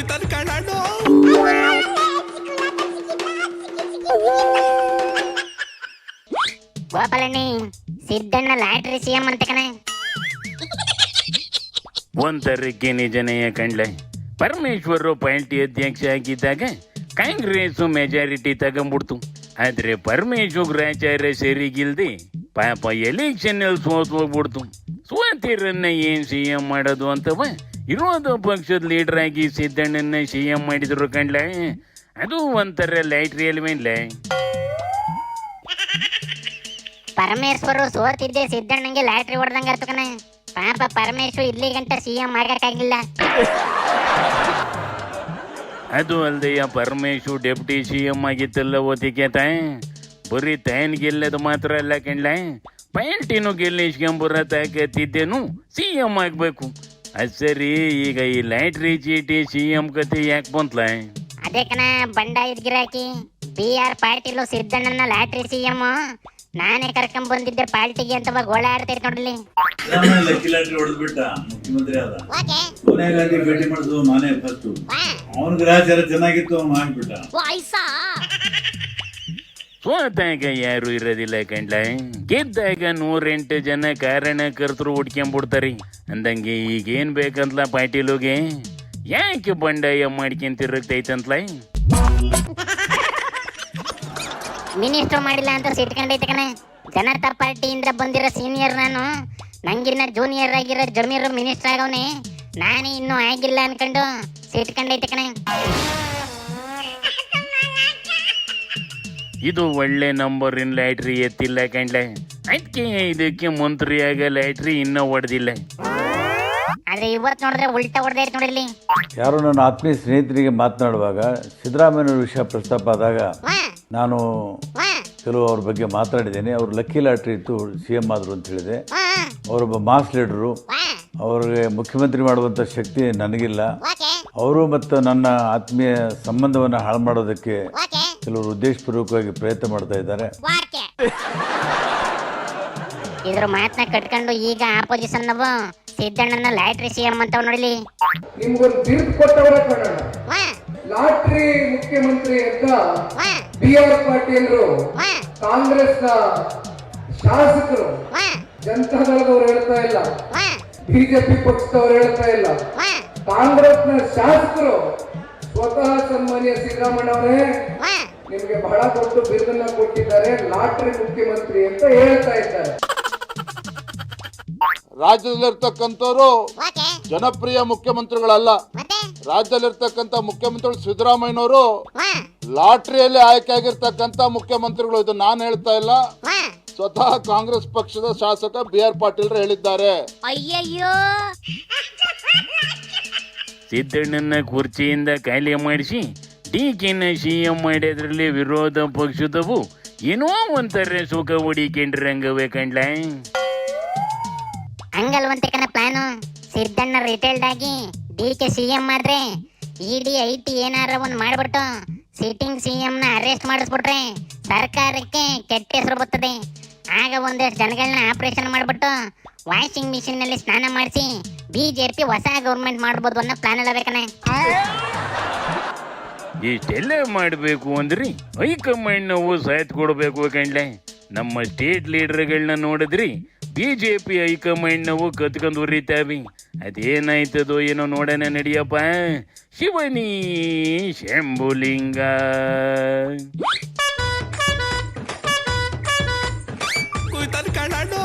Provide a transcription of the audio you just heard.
ಕುಯ್ತಾನ ಕಾಣಾಡು ಗೋಪಾಲಣ್ಣಿ Siddanna ಲ್ಯಾಟ್ರಿ CM ಅಂತ ಕಣೆ. ಒಂದರಿಗೆ ನಿಜನೆಯ ಕಂಡ್ಲೆ. ಪರಮೇಶ್ವರರು party ಅಧ್ಯಕ್ಷ ಆಗಿದ್ದಾಗ ಕಾಂಗ್ರೆಸ್ ಮೆಜಾರಿಟಿ ತಗೊಂಡ್ಬಿಡ್ತು ಆದ್ರೆ ಪರಮೇಶ್ವರಾಚಾರ್ಯ ಸರಿಗಿಲ್ದೆ ಪಾಪ ಎಲೆಕ್ಷನ್ ಅಲ್ಲಿ ಸೋತ್ ಹೋಗ್ಬಿಡ್ತು ಸ್ವಾತಿರನ್ನ ಏನ್ ಸಿಎಂ ಮಾಡೋದು ಅಂತವ ವಿರೋಧ ಪಕ್ಷದ ಲೀಡರ್ ಆಗಿ ಸಿದ್ದಣ್ಣನ ಸಿ ಎಂ ಮಾಡಿದ್ರು ಕಂಡ್ಲೆ? ಅದು ಒಂಥರ ಲೈಟ್ರಿ ಎಲ್ವೇನ್ಲೆ ಪರಮೇಶ್ವರು ಸೋತಿದ್ದೆ ಸಿದ್ದಣ್ಣಂಗೆ ಲಾಟ್ರಿ ಹೊಡೆದಂಗ ಕಣ. ಪಾಪ ಪರಮೇಶ್ವರ್ ಇಲ್ಲಿ ಗಂಟ ಸಿಎಂ ಆಗಕ್ಕಾಗಿಲ್ಲ ಅದು ಅಲ್ದೆಯ ಪರಮೇಶ್ವರ್ ಡೆಪ್ಟಿ ಸಿ ಎಂ ಆಗಿತ್ತಲ್ಲ ಓದಿಕೆ ತಾಯ ಬರೀ ತಾಯನ್ ಗೆಲ್ಲದು ಮಾತ್ರ ಅಲ್ಲ ಕಣ್ಲೆ ಪೈಂಟಿನೂ ಗೆಲ್ಲಿಸ್ಕೊಂಬರ ತಾಕತ್ತಿದ್ದೇನು? ಸಿ ಎಂ ಆಗ್ಬೇಕು. ಅದ್ ಸರಿ ಈಗ ಈ ಲೈಟ್ ಚೀಟಿ ಸಿ ಎಂ ಕತೆ ಯಾಕೆ ಬಂತ ಅದೇ ಕಣ ಬಂಡಾಯದ ಗಿರಾಕಿ. ಬಿ ಆರ್ ಪಾಟೀಲು ಸಿದ್ದಣ್ಣನ ಲಾಟ್ರಿ ಸಿಎಂ ನಾನೇ ಕರ್ಕೊಂಡ್ ಬಂದಿದ್ದೆ ಪಾರ್ಟಿಗೆ ಅಂತ ಗೋಳಾಡ್ತೈತೆ ನೋಡ್ಲಿ. ಸಿದ್ದರಾಮಯ್ಯ ಲಕ್ಕಿ ಲಾಟ್ರಿ ಹೊಡೆದ್ಬಿಟ್ಟ ಮುಖ್ಯಮಂತ್ರಿ ಆದ. ಸೋನಿಯಾ ಗಾಂಧಿ ಭೇಟಿ ಮಾಡಿದ್ರು ನಾನೇ ಫಸ್ಟ್. ಅವನ ಗ್ರಹಚಾರ ಚೆನ್ನಾಗಿತ್ತು ಅವ್ನು ಮಾಡ್ಬಿಟ್ಟ ಸೋತಾಗ ಯಾರು ಇರೋದಿಲ್ಲ ಕಂಡ್ಲ ಗೆದ್ದಾಗ ನೂರೆಂಟು ಜನ ಕಾರಣ ಕಾರಣಕರ್ತರು ಹುಡ್ಕೊಂಡ್ಬಿಡ್ತಾರಿ ಅಂದಂಗೆ ಈಗೇನ್ ಬೇಕಂತಲ ಪಾಟೀಲುಗೆ? ಯಾಕೆ ಬಂಡಾಯ ಮಾಡ್ಕೊಂತಿರಕ್ತೈತಂತ್ಲ ಮಿನಿಸ್ಟರ್ ಮಾಡಿಲ್ಲ ಅಂತ ಸಿಟ್ಕೊಂಡೈತೆ ಕಣ. ಜನತಾ ಪಾರ್ಟಿಯಿಂದ ಬಂದಿರೋ ಸೀನಿಯರ್ ನಾನು. ನಂಗಿನ್ನ ಜೂನಿಯರ್ ಆಗಿರೋ ಜಮೀರ್ ಮಿನಿಸ್ಟರ್ ಆಗವನೇ. ನಾನೇ ಇನ್ನೂ ಆಗಿಲ್ಲ ಅನ್ಕೊಂಡು ಸಿಟ್ಕೊಂಡೈತೆ ಕಣ. ಇದು ಒಳ್ಳೆ ನಂಬರ್ ಇನ್ ಲ್ಯಾಟ್ರಿ ಎತ್ತಿಲ್ಲ ಕಂಡ್ಲೆ. ಅದಕ್ಕೆ ಇದಕ್ಕೆ ಮಂತ್ರಿ ಆಗ ಲ್ಯಾಟ್ರಿ ಇನ್ನೂ ಹೊಡೆದಿಲ್ಲ ಆದ್ರೆ ಇವತ್ತು ನೋಡಿದ್ರೆ ಉಲ್ಟಾ ನೋಡಿಲ್ಲಿ ಯಾರು ನನ್ನ ಆತ್ಮೀಯ ಸ್ನೇಹಿತರಿಗೆ ಮಾತನಾಡುವಾಗ ಸಿದ್ದರಾಮಯ್ಯ ವಿಷಯ ಪ್ರಸ್ತಾಪ ಆದಾಗ ನಾನು ಕೆಲವು ಅವ್ರ ಬಗ್ಗೆ ಮಾತಾಡಿದ್ದೇನೆ. ಅವರು ಲಕ್ಕಿ ಲಾಟ್ರಿ ಇತ್ತು ಸಿ ಎಂ ಆದರು ಅಂತ ಹೇಳಿದೆ. ಅವರೊಬ್ಬ ಮಾಸ್ ಲೀಡರು. ಅವ್ರಿಗೆ ಮುಖ್ಯಮಂತ್ರಿ ಮಾಡುವಂಥ ಶಕ್ತಿ ನನಗಿಲ್ಲ. ಅವರು ಮತ್ತು ನನ್ನ ಆತ್ಮೀಯ ಸಂಬಂಧವನ್ನು ಹಾಳು ಮಾಡೋದಕ್ಕೆ ಕೆಲವರು ಉದ್ದೇಶಪೂರ್ವಕವಾಗಿ ಪ್ರಯತ್ನ ಮಾಡ್ತಾ ಇದ್ದಾರೆ ಇದ್ರ ಮಾತನ್ನ ಕಟ್ಕೊಂಡು ಈಗ ಆಪೋಸಿಷನ್ ನವ ಸಿದ್ದಣ್ಣನ ಲಾಟ್ರಿ ಸಿಎಂ ಅಂತ ನೋಡಲಿ ಲಾಟ್ರಿ ಮುಖ್ಯಮಂತ್ರಿ ಅಂತ ಬಿ ಆರ್ ಪಾಟೀಲ್ರು ವಾ ಕಾಂಗ್ರೆಸ್ನ ಶಾಸಕರು ವಾ ಜನತಾದಳದವ್ರು ಹೇಳ್ತಾ ಇಲ್ಲ ಬಿಜೆಪಿ ಪಕ್ಷದವ್ರು ಹೇಳ್ತಾ ಇಲ್ಲ ವಾ ಕಾಂಗ್ರೆಸ್ನ ಶಾಸಕರು ಸ್ವತಃ ಸನ್ಮಾನ್ಯ ಸಿದ್ದರಾಮಯ್ಯ ಅವರೇ ನಿಮ್ಗೆ ಬಹಳ ದೊಡ್ಡ ಬಿರುದನ್ನ ಕೊಟ್ಟಿದ್ದಾರೆ ಲಾಟ್ರಿ ಮುಖ್ಯಮಂತ್ರಿ ಅಂತ ಹೇಳ್ತಾ ಇದ್ದಾರೆ. ರಾಜ್ಯದಲ್ಲಿರ್ತಕ್ಕಂಥವ್ರು ಜನಪ್ರಿಯ ಮುಖ್ಯಮಂತ್ರಿಗಳಲ್ಲ. ರಾಜ್ಯದಲ್ಲಿರ್ತಕ್ಕಂಥ ಮುಖ್ಯಮಂತ್ರಿಗಳು ಸಿದ್ದರಾಮಯ್ಯನವರು ಲಾಟ್ರಿಯಲ್ಲಿ ಆಯ್ಕೆ ಆಗಿರ್ತಕ್ಕಂಥ ಮುಖ್ಯಮಂತ್ರಿಗಳು. ಇದು ನಾನು ಹೇಳ್ತಾ ಇಲ್ಲ. ಸ್ವತಃ ಕಾಂಗ್ರೆಸ್ ಪಕ್ಷದ ಶಾಸಕ ಬಿ ಆರ್ ಪಾಟೀಲ್ ಹೇಳಿದ್ದಾರೆ. ಅಯ್ಯಯ್ಯೋ. ಸಿದ್ದಣ್ಣನ ಕುರ್ಚಿಯಿಂದ ಖಾಲಿ ಮಾಡಿಸಿ ಡಿ ಕೆನ ಸಿ ಎಂ ಮಾಡಿದ್ರಲ್ಲಿ ವಿರೋಧ ಪಕ್ಷದವು ಏನೋ ಒಂಥರ ಸುಖ ಹೊಡಿಕೊಂಡ್ರಂಗವೇ ಕಂಡ್ಲ ಹಂಗಲ್ವಂತೆ ಕಣ ಪ್ಲಾನ್. ಸಿದ್ದಣ್ಣ ರಿಟೈಲ್ಡ್ ಆಗಿ ಡಿ ಕೆ ಸಿ ಎಂ ಆದ್ರೆ ಇಡಿ ಐ ಟಿ ಏನಾರ ಒಂದ್ ಮಾಡ್ಬಿಟ್ಟು ಸಿಟ್ಟಿಂಗ್ ಸಿ ನ ಅರೆಸ್ಟ್ ಮಾಡಿಸ್ಬಿಟ್ರೆ ಸರ್ಕಾರಕ್ಕೆ ಕೆಟ್ಟ ಹೆಸರು ಬರ್ತದೆ. ಆಗ ಒಂದಷ್ಟು ಜನಗಳನ್ನ ಆಪರೇಷನ್ ಮಾಡ್ಬಿಟ್ಟು ವಾಷಿಂಗ್ ಮಿಷಿನ್ನಲ್ಲಿ ಸ್ನಾನ ಮಾಡಿಸಿ ಬಿಜೆಪಿ ಹೊಸ ಗೌರ್ಮೆಂಟ್ ಮಾಡ್ಬೋದು ಅನ್ನೋ ಪ್ಲಾನ್ ಎಲ್ಲ ಬೇಕನೆ ಇಷ್ಟೆಲ್ಲ ಮಾಡಬೇಕು ಅಂದ್ರಿ? ಹೈಕಮಾಂಡ್ ನಾವು ಕೊಡಬೇಕು ಕಂಡ್ಲೆ ನಮ್ಮ ಸ್ಟೇಟ್ ಲೀಡರ್ಗಳನ್ನ ನೋಡಿದ್ರಿ? ಬಿಜೆಪಿ ಹೈಕಮಾಂಡ್ ನಾವು ಕತ್ಕೊಂಡು ಉರಿತಾವಿ. ಅದೇನಾಯ್ತದೋ ಏನೋ ನೋಡೋಣ ನಡಿಯಪ್ಪ. ಶಿವನಿ ಶಂಭುಲಿಂಗ. ಕಣ್ಣು